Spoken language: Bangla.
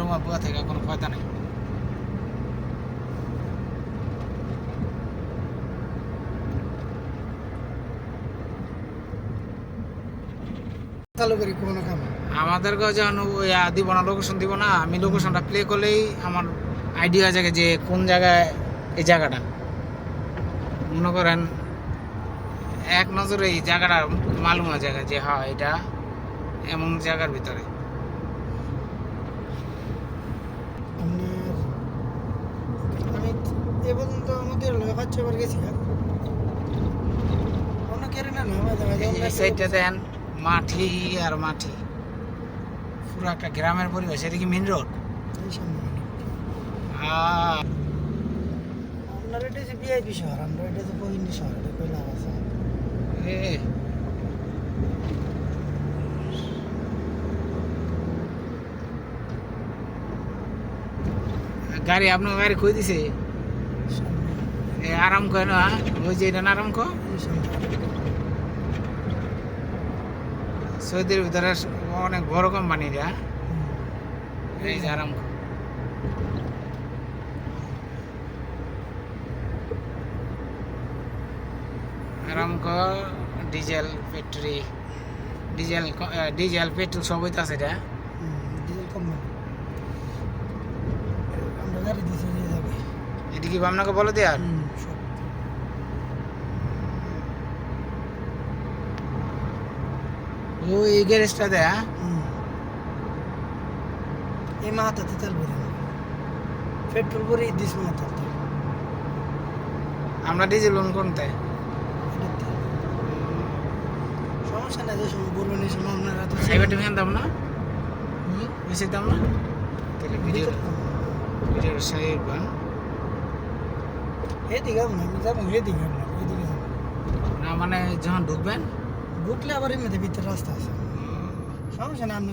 রুমা বুয়া থেকে কোনো কথা নেই। চালু করি কোনো কাম আমাদেরকে যখন দিব না লোকেশন দিব না আমি লোকেশনটা প্লে করলেই আমার আইডিয়া হয়ে যায় যে কোন জায়গায় এই জায়গাটা। মনে করেন এক নজরে এই জায়গাটা মালুম জায়গা যে হ্যাঁ এটা এমন জায়গার ভিতরে আপনার আমি এ পর্যন্ত আমাদের পাঁচ ছবার গেছি অন্য কেড়ে না সাইডটা দেন মাটি আর মাটি পুরো একটা গ্রামের পরিবেশ এটা কি মেন রোড আপনার এটা ভিআইপি শহর আমরা এটা বহিনী শহর এটা আছে? গাড়ি আপনার গাড়ি কই দিছে? আরাম করে না ওই যে এটা না আরাম কো সৌদির ভিতরে অনেক বড় কোম্পানি এটা হুম। এই যে আরাম আরামকো ডিজেল পেট্রি ডিজেল ডিজেল পেট্রোল সবই তো আছে এটা ডিজেল কোম্পানি আমরা গাড়ি দিয়েছি নিয়ে যাবে এটা কি আপনাকে বলে হুম, সব। ও এই গ্যারেজটা দেয়া। এই মাথাতে তেল ভরে পেট্রোল ভরে দিস মাথাতে আমরা ডিজেল লোন কোনতে সমস্যা নাই যে সময় বলবেন এই সময় আপনারা তো সাইবার টিভি আনতাম না? বেশি দাম না। তাহলে ভিডিও ভিডিও সাইড বান। এদিকে যাব এদিকে এদিকে না মানে যখন ঢুকবেন? ঢুকলে আবার এমনিতে ভিতরে রাস্তা আছে। সমস্যা না আপনি